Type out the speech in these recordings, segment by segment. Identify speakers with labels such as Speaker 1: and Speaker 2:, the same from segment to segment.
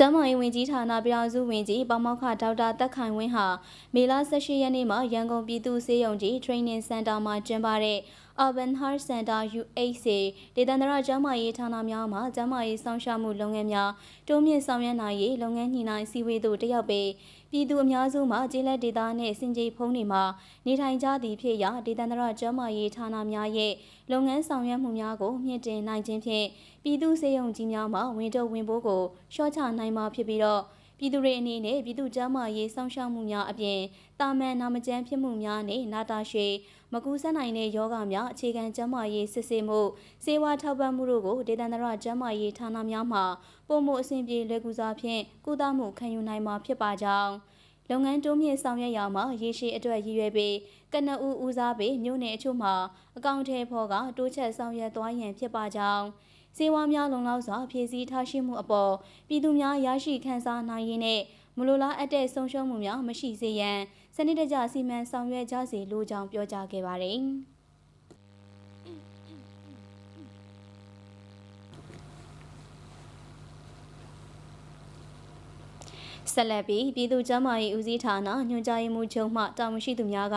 Speaker 1: ကျန်းမာရေးဝန်ကြီးဌာနပြည်အောင်စုဝန်ကြီးပေါမောက္ခဒေါက်တာတက်ခိုင်ဝင်းဟာမေလ18ရက်နေ့မှာရန်ကုန်ပြည်သူ့ဆေးရုံကြီး Training Center မှာကျင်းပတဲ့ Urban Heart Center UHC ဒေသန္တရကျန်းမာရေးဌာနများမှကျန်းမာရေးစောင့်ရှောက်မှုလုပ်ငန်းများတိုးမြင့်ဆောင်ရွက်နိုင်ရေးလုပ်ငန်းညှိနှိုင်းစည်းဝေးသို့တက်ရောက်ပြီးပြည်သူအများစုမှကျေးလက်ဒေသနှင့်စင်ကြေဖုံးတွေမှာနေထိုင်ကြသည့်ဖြစ်ရာဒေသန္တရကျန်းမာရေးဌာနများရဲ့လုပ်ငန်းဆောင်ရွက်မှုများကိုမြင့်တင်နိုင်ခြင်းဖြင့်ပြည်သူစေယုံကြီးများမှဝင်တော့ဝင်ပိုးကိုရှော့ချနိုင်မှာဖြစ်ပြီးတော့ ပြည်သူတွေအနေနဲ့ပြည်သူ့ကျန်းမာရေးစောင့်ရှောက်မှုများအပြင်တာမန်နာမကျန်းဖြစ်မှုများနဲ့နာတာရှည်မကူးစက်နိုင်တဲ့ယောဂများအခြေခံကျန်းမာရေးစစ်ဆေးမှုစေဝါထောက်ပံ့မှုတို့ကိုဒေသန္တရကျန်းမာရေးဌာနများမှပုံမှုအဆင်ပြေလွယ်ကူစွာဖြင့်ကုသမှုခံယူနိုင်မှာဖြစ်ပါကြောင်းလုပ်ငန်းတိုးမြင့်ဆောင်ရွက်ရာမှာရေရှည်အတွက်ရည်ရွယ်ပြီးကနအူဦးစားပေးမြို့နယ်အချို့မှာအကောင့်ထဲဖော်ကတိုးချက်ဆောင်ရွက်သွားရန်ဖြစ်ပါကြောင်း စေဝါများလုံလောက်စွာဖြည့်ဆည်းထားရှိမှုအပေါ်ပြည်သူများရရှိခံစားနိုင်ရေးနဲ့မလိုလားအပ်တဲ့ဆုံးရှုံးမှုများမရှိစေရန်စနစ်တကျစီမံဆောင်ရွက်ကြစေလိုကြောင်းပြောကြားခဲ့ပါတယ်။ ဆက်လက်ပြီးပြည်သူ့ကျန်းမာရေးဦးစီးဌာနညွှန်ကြားရေးမှူးချုပ်မှတာဝန်ရှိသူများက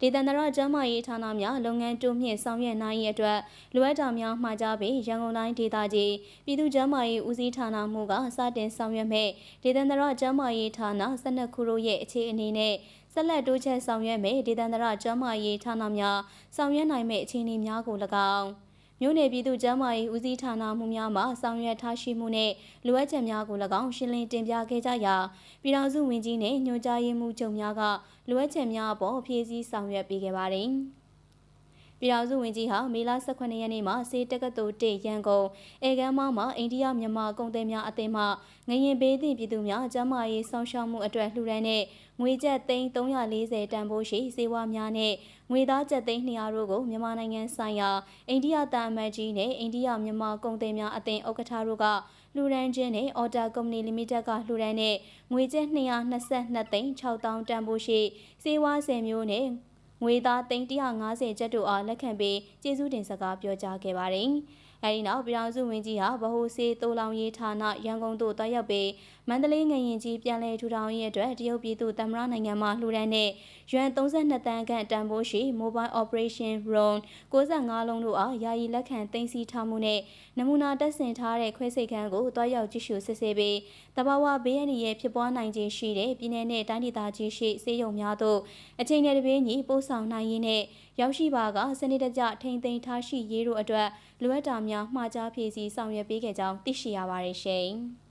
Speaker 1: ဒေသန္တရကျန်းမာရေးဌာနများလုပ်ငန်းတိုးမြင့်ဆောင်ရွက်နိုင်ရေးအတွက်လိုအပ်တာများမှာကြားပြီးရန်ကုန်တိုင်းဒေသကြီးပြည်သူ့ကျန်းမာရေးဦးစီးဌာနမှကစတင်ဆောင်ရွက်မဲ့ဒေသန္တရကျန်းမာရေးဌာန12ခုတို့ရဲ့အခြေအနေနဲ့ဆက်လက်တိုးချက်ဆောင်ရွက်မဲ့ဒေသန္တရကျန်းမာရေးဌာနများဆောင်ရွက်နိုင်မဲ့အခြေအနေများကို၎င်း မြို့နယ်ပြည်သူ့ကျန်းမာရေးဦးစီးဌာနမှုများမှဆောင်ရွက်ထားရှိမှုနဲ့လိုအပ်ချက်များကို၎င်းရှင်းလင်းတင်ပြခဲ့ကြရာပြည်ထောင်စုဝန်ကြီးနဲ့ညွှန်ကြားရေးမှူးချုပ်များကလိုအပ်ချက်များအပေါ်ဖြည့်ဆည်းဆောင်ရွက်ပေးခဲ့ပါတယ်။ ပြည်ထောင်စုဝန်ကြီးဟာမေလ18ရက်နေ့မှာစေတက္ကသိုလ်တေရန်ကုန်အေကမ်းမောင်းမှာအိန္ဒိယမြန်မာကုန်သည်များအသင်းမှငရင်ဘေးသည့်ပြည်သူများကျန်းမာရေးဆောင်ရှောက်မှုအတွက်လှူဒန်းတဲ့ငွေကျပ်သိန်း340တန်ဖိုးရှိစေဝါများနဲ့ငွေသားကျပ်သိန်း200တို့ကိုမြန်မာနိုင်ငံဆိုင်ရာအိန္ဒိယတာအမတ်ကြီးနဲ့အိန္ဒိယမြန်မာကုန်သည်များအသင်းဥက္ကဋ္ဌတို့ကလှူဒန်းခြင်းနဲ့ Order Company Limited ကလှူဒန်းတဲ့ငွေကျပ်222သိန်း6000တန်ဖိုးရှိစေဝါ10မျိုးနဲ့ ငွေသားသိန်း150ကျပ်တို့အားလက်ခံပြီးကျေးဇူးတင်စကားပြောကြားခဲ့ပါတယ်။အဲဒီနောက်ပြည်ထောင်စုဝန်ကြီးဟာဗဟိုစေတိုးလောင်ရေးဌာနရန်ကုန်သို့တွားရောက်ပြီးမန္တလေးငရင်ကြီးပြန်လည်ထူထောင်ရေးအတွက်တရုတ်ပြည်သူသမ္မတနိုင်ငံမှလှူဒန်းတဲ့ရွမ်32တန်းခန့်တန်ဖိုးရှိ Mobile Operation Drone 65လုံးတို့အားယာယီလက်ခံသိမ်းဆည်းထားမှုနဲ့နမူနာတက်ဆင်ထားတဲ့ခွဲစိတ်ခန်းကိုတွားရောက်ကြည့်ရှုစစ်ဆေးပြီးတဘာဝဘေးအန္တရာယ်ဖြစ်ပွားနိုင်ခြင်းရှိတဲ့ပြည်내နဲ့တိုင်းဒေသကြီးရှိစေယုံများသို့အချိန်နဲ့တပြေးညီပို့ဆောင်နိုင်ရေးနဲ့ရောက်ရှိပါကစနစ်တကျထိန်းသိမ်းထားရှိရေးတို့အတွက်လိုအပ်တာများမှာကြားဖြည့်ဆည်းဆောင်ရွက်ပေးခဲ့ကြောင်းသိရှိရပါတယ်ရှင်။